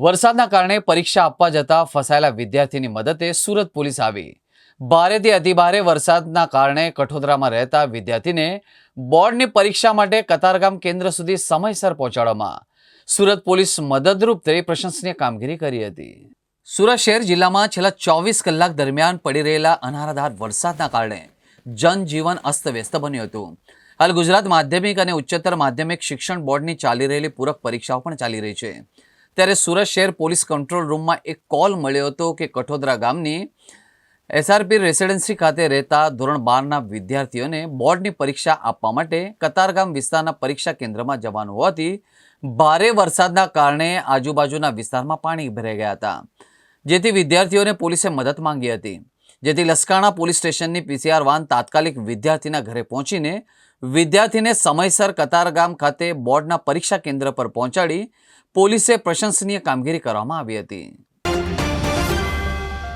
વરસાદના કારણે પરીક્ષા આપવા જતા ફસાયેલા વિદ્યાર્થીની મદદે સુરત પોલીસ આવી. ભારેથી અતિભારે વરસાદના કારણે કઠોદરામાં રહેતા વિદ્યાર્થીને બોર્ડની પરીક્ષા માટે કતારગામ કેન્દ્ર સુધી સમયસર પહોંચાડવામાં સુરત પોલીસ મદદરૂપ થઈ પ્રશંસનીય કામગીરી કરી હતી. સુરત શહેર જિલ્લામાં છેલ્લા ચોવીસ કલાક દરમિયાન પડી રહેલા અનરાધાર વરસાદના કારણે જનજીવન અસ્તવ્યસ્ત બન્યું હતું. હાલ ગુજરાત માધ્યમિક અને ઉચ્ચતર માધ્યમિક શિક્ષણ બોર્ડની ચાલી રહેલી પૂરક પરીક્ષાઓ પણ ચાલી રહી છે. ત્યારે સુરત શહેર પોલીસ કંટ્રોલ રૂમમાં એક કોલ મળ્યો હતો કે કઠોદરા ગામની એસઆરપી રેસિડેન્સી ખાતે રહેતા ધોરણ બારના વિદ્યાર્થીઓને બોર્ડની પરીક્ષા આપવા માટે કતારગામ વિસ્તારના પરીક્ષા કેન્દ્રમાં જવાનું હોવાથી ભારે વરસાદના કારણે આજુબાજુના વિસ્તારમાં પાણી ભરાઈ ગયા હતા, જેથી વિદ્યાર્થીઓને પોલીસે મદદ માંગી હતી. જેથી લસકાણા પોલીસ સ્ટેશનની પીસીઆર વાન તાત્કાલિક વિદ્યાર્થીના ઘરે પહોંચીને વિદ્યાર્થીને સમયસર કતારગામ ખાતે બોર્ડના પરીક્ષા કેન્દ્ર પર પહોંચાડી પોલીસે પ્રશંસનીય કામગીરી કરવામાં આવી હતી.